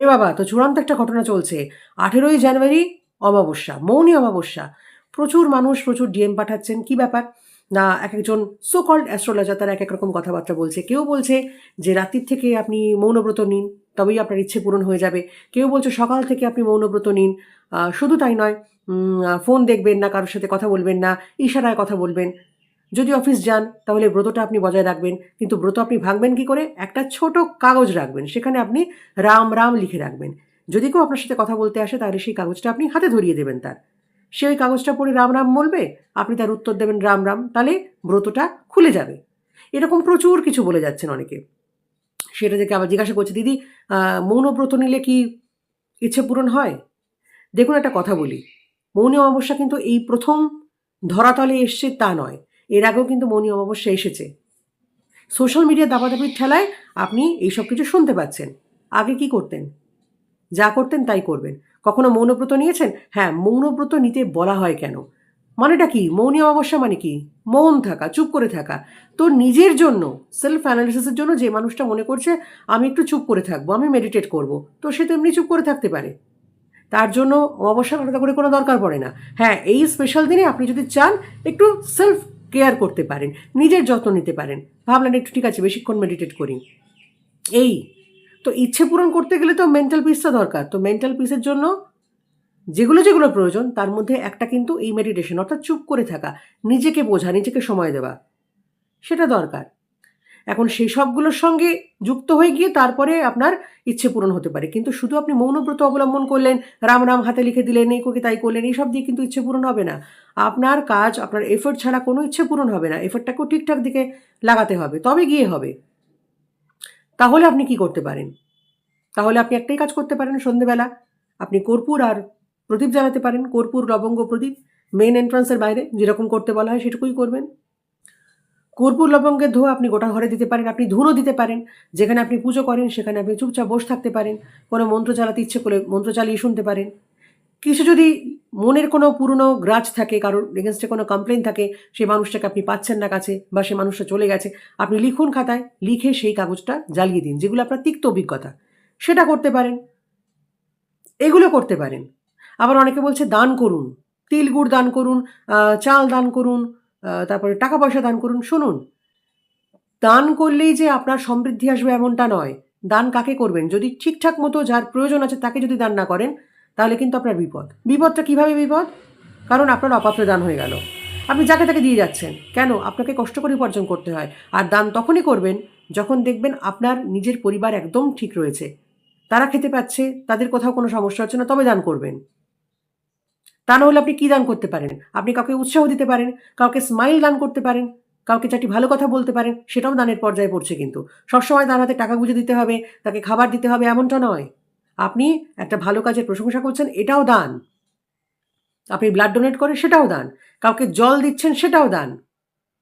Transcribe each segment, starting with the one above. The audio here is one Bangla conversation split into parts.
এ বাবা, তো চূড়ান্ত একটা ঘটনা চলছে। আঠেরোই জানুয়ারি, অমাবস্যা, মৌনী অমাবস্যা। প্রচুর মানুষ, প্রচুর ডিএম পাঠাচ্ছেন, কি ব্যাপার? না, এক একজন সো অ্যাস্ট্রোলজার তারা এক এক রকম কথাবার্তা বলছে। কেউ বলছে যে রাত্রির থেকে আপনি মৌনব্রত নিন, তবেই আপনার ইচ্ছে পূরণ হয়ে যাবে। কেউ বলছে সকাল থেকে আপনি মৌনব্রত নিন। শুধু তাই নয় ফোন দেখবেন না, কারোর সাথে কথা বলবেন না, ইশারায় কথা বলবেন। যদি অফিস যান, তাহলে ব্রতটা আপনি বজায় রাখবেন। কিন্তু ব্রত আপনি ভাঙবেন কি করে? একটা ছোট কাগজ রাখবেন, সেখানে আপনি রাম রাম লিখে রাখবেন। যদি কেউ আপনার সাথে কথা বলতে আসে, তাহলে সেই কাগজটা আপনি হাতে ধরিয়ে দেবেন তার। সে ওই কাগজটা পড়ে রাম রাম বলবে, আপনি তার উত্তর দেবেন রাম রাম, তাহলে ব্রতটা খুলে যাবে। এরকম প্রচুর কিছু বলে যাচ্ছেন অনেকে। সেটা থেকে আবার জিজ্ঞাসা করছে, দিদি মৌনব্রত নিলে কি ইচ্ছে পূরণ হয়? দেখুন একটা কথা বলি। মৌনী অমাবস্যা কিন্তু এই প্রথম ধরাতলে এসছে তা নয়। এর আগেও কিন্তু মৌনী অমাবস্যা এসেছে। সোশ্যাল মিডিয়া দাবাদাবির ঠেলায় আপনি এইসব কিছু শুনতে পাচ্ছেন। আগে কি করতেন? যা করতেন তাই করবেন। কখনো মৌনব্রত নিয়েছেন? হ্যাঁ মৌনব্রত নিতে বলা হয় কেন? মানেটা কি? মৌনী অমাবস্যা মানে কি? মৌন থাকা, চুপ করে থাকা। তো নিজের জন্য সেলফ অ্যানালিসিসের জন্য যে মানুষটা মনে করছে, আমি একটু চুপ করে থাকব, আমি মেডিটেট করব, তো সে তো এমনি চুপ করে থাকতে পারে। তার জন্য অমাবস্যা আলাদা করে কোনো দরকার পড়ে না। হ্যাঁ এই স্পেশাল দিনে আপনি যদি চান, একটু সেলফ কেয়ার করতে পারেন, নিজের যত্ন নিতে পারেন। ভাবলেন একটু ঠিক আছে, বেশিক্ষণ মেডিটেট করি। এই, তো ইচ্ছে পূরণ করতে গেলে তো মেন্টাল পিসটা দরকার। তো মেন্টাল পিসের জন্য যেগুলো যেগুলো প্রয়োজন, তার মধ্যে একটা কিন্তু এই মেডিটেশন অর্থাৎ চুপ করে থাকা, নিজেকে বোঝা, নিজেকে সময় দেওয়া, সেটা দরকার। এখন সেই সবগুলোর সঙ্গে যুক্ত হয়ে গিয়ে তারপরে আপনার ইচ্ছে পূরণ হতে পারে। কিন্তু শুধু আপনি মৌনব্রত অবলম্বন করলেন, রাম রাম হাতে লিখে দিলেন, এই কোকে তাই করলেন, এইসব দিয়ে কিন্তু ইচ্ছে পূরণ হবে না। আপনার কাজ, আপনার এফোর্ট ছাড়া কোনো ইচ্ছে পূরণ হবে না। এফোর্টটাকেও ঠিকঠাক দিকে লাগাতে হবে, তবে গিয়ে হবে। তাহলে আপনি কি করতে পারেন? তাহলে আপনি একটাই কাজ করতে পারেন সন্ধেবেলা। আপনি কর্পূর আর প্রদীপ জ্বালাতে পারেন। কর্পূর, লবঙ্গ, প্রদীপ মেন এন্ট্রান্সের বাইরে, যেরকম করতে বলা হয় সেটুকুই করবেন। কর্পূর লবঙ্গের ধোয়া আপনি গোটা ঘরে দিতে পারেন, আপনি ধুনো দিতে পারেন, যেখানে আপনি পুজো করেন, সেখানে আপনি চুপচাপ বসে থাকতে পারেন, কোনো মন্ত্র চালাতে ইচ্ছে করে মন্ত্র চালিয়ে শুনতে পারেন। কিছু যদি মনের কোনো পুরনো গ্রাজ থাকে, কারোর এগেনস্টে কোনো কমপ্লেন থাকে সেই মানুষটাকে আপনি পাচ্ছেন না কাছে বা সে মানুষটা চলে গেছে, আপনি লিখুন খাতায়, লিখে সেই কাগজটা জ্বালিয়ে দিন, যেগুলো আপনার তিক্ত অভিজ্ঞতা। সেটা করতে পারেন। এগুলো করতে পারেন। আবার অনেকে বলছে, দান করুন। তিল গুড় দান করুন চাল দান করুন তারপরে টাকা পয়সা দান করুন, শুনুন। দান করলেই যে আপনার সমৃদ্ধি আসবে এমনটা নয়। দান কাকে করবেন? যদি ঠিকঠাক মতো যার প্রয়োজন আছে তাকে যদি দান না করেন, তাহলে কিন্তু আপনার বিপদ। বিপদটা কীভাবে বিপদ? কারণ আপনার অপাত্রে দান হয়ে গেল। আপনি যাকে তাকে দিয়ে যাচ্ছেন, কেন? আপনাকে কষ্ট করে উপার্জন করতে হয়। আর দান তখনই করবেন যখন দেখবেন আপনার নিজের পরিবার একদম ঠিক রয়েছে। তারা খেতে পাচ্ছে, তাদের কোথাও কোনো সমস্যা হচ্ছে না, তবে দান করবেন। তা না হলে আপনি কী দান করতে পারেন? আপনি কাউকে উৎসাহ দিতে পারেন, কাউকে স্মাইল দান করতে পারেন, কাউকে চারটি ভালো কথা বলতে পারেন, সেটাও দানের পর্যায়ে পড়ছে কিন্তু। সবসময় তার হাতে টাকা গুঁজে দিতে হবে, তাকে খাবার দিতে হবে, এমনটা নয়। আপনি একটা ভালো কাজের প্রশংসা করছেন, এটাও দান। আপনি ব্লাড ডোনেট করেন, সেটাও দান। কাউকে জল দিচ্ছেন, সেটাও দান।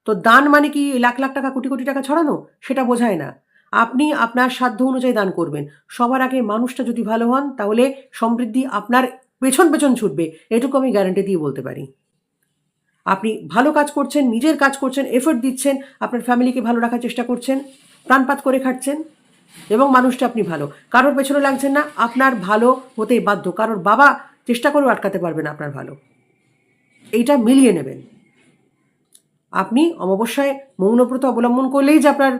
তো দান মানে কি লাখ লাখ টাকা, কোটি কোটি টাকা ছড়ানো? সেটা বোঝায় না। আপনি আপনার সাধ্য অনুযায়ী দান করবেন। সবার আগে মানুষটা যদি ভালো হন, তাহলে সমৃদ্ধি আপনার পেছন পেছন ছুটবে, এটুকু আমি গ্যারান্টি দিয়ে বলতে পারি। আপনি ভালো কাজ করছেন, নিজের কাজ করছেন এফোর্ট দিচ্ছেন, আপনার ফ্যামিলিকে ভালো রাখার চেষ্টা করছেন, প্রাণপাত করে খাচ্ছেন এবং মানুষটা আপনি ভালো। কারোর পেছনে লাগছেন না, আপনার ভালো হতেই বাধ্য। কারোর বাবা চেষ্টা করেও আটকাতে পারবে না আপনার ভালো। এইটা মিলিয়ে নেবেন। আপনি অমাবস্যায় মৌনব্রত অবলম্বন করলেই যে আপনার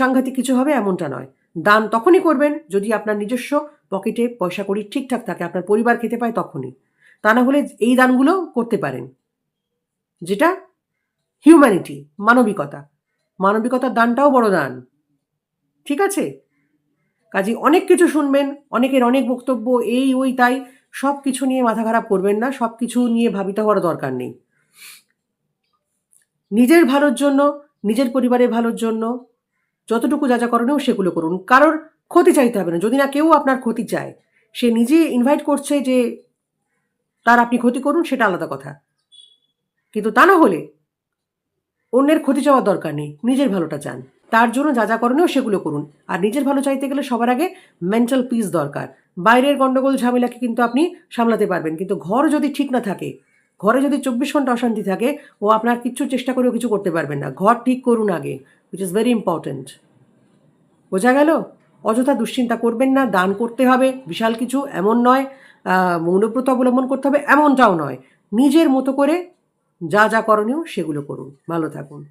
সাংঘাতিক কিছু হবে এমনটা নয়। দান তখনই করবেন যদি আপনার নিজস্ব পকেটে পয়সা কড়ি ঠিকঠাক থাকে, আপনার পরিবার খেতে পায় তখনই। তা না হলে এই দানগুলো করতে পারেন। যেটা হিউম্যানিটি মানবিকতা। মানবিকতার দানটাও বড় দান। ঠিক আছে? কাজে অনেক কিছু শুনবেন, অনেকের অনেক বক্তব্য, এই, ওই, তাই সব কিছু নিয়ে মাথা খারাপ করবেন না সব কিছু নিয়ে ভাবিতে হওয়ার দরকার নেই। নিজের ভালোর জন্য, নিজের পরিবারের ভালোর জন্য, যতটুকু যা যা করণীয় সেগুলো করুন। কারোর ক্ষতি চাইতে হবে না। যদি না কেউ আপনার ক্ষতি চায়, সে নিজে ইনভাইট করছে যে তার আপনি ক্ষতি করুন, সেটা আলাদা কথা। কিন্তু তা না হলে অন্যের ক্ষতি চাওয়ার দরকার নেই। নিজের ভালোটা চান। তার জন্য যা যা করণীয় সেগুলো করুন। আর নিজের ভালো চাইতে গেলে সবার আগে মেন্টাল পিস দরকার। বাইরের গণ্ডগোল ঝামেলাকে কিন্তু আপনি সামলাতে পারবেন। কিন্তু ঘর যদি ঠিক না থাকে, ঘরে যদি চব্বিশ ঘণ্টা অশান্তি থাকে, ও আপনার কিচ্ছু চেষ্টা করেও কিছু করতে পারবেন না। ঘর ঠিক করুন আগে উইচ ইজ ভেরি ইম্পর্ট্যান্ট বোঝা গেল? অযথা দুশ্চিন্তা করবেন না, দান করতে হবে, বিশাল কিছু এমন নয় মৌনব্রত অবলম্বন করতে হবে, এমনটাও নয়। নিজের মতো করে যা যা করণীয় সেগুলো করুন। ভালো থাকুন।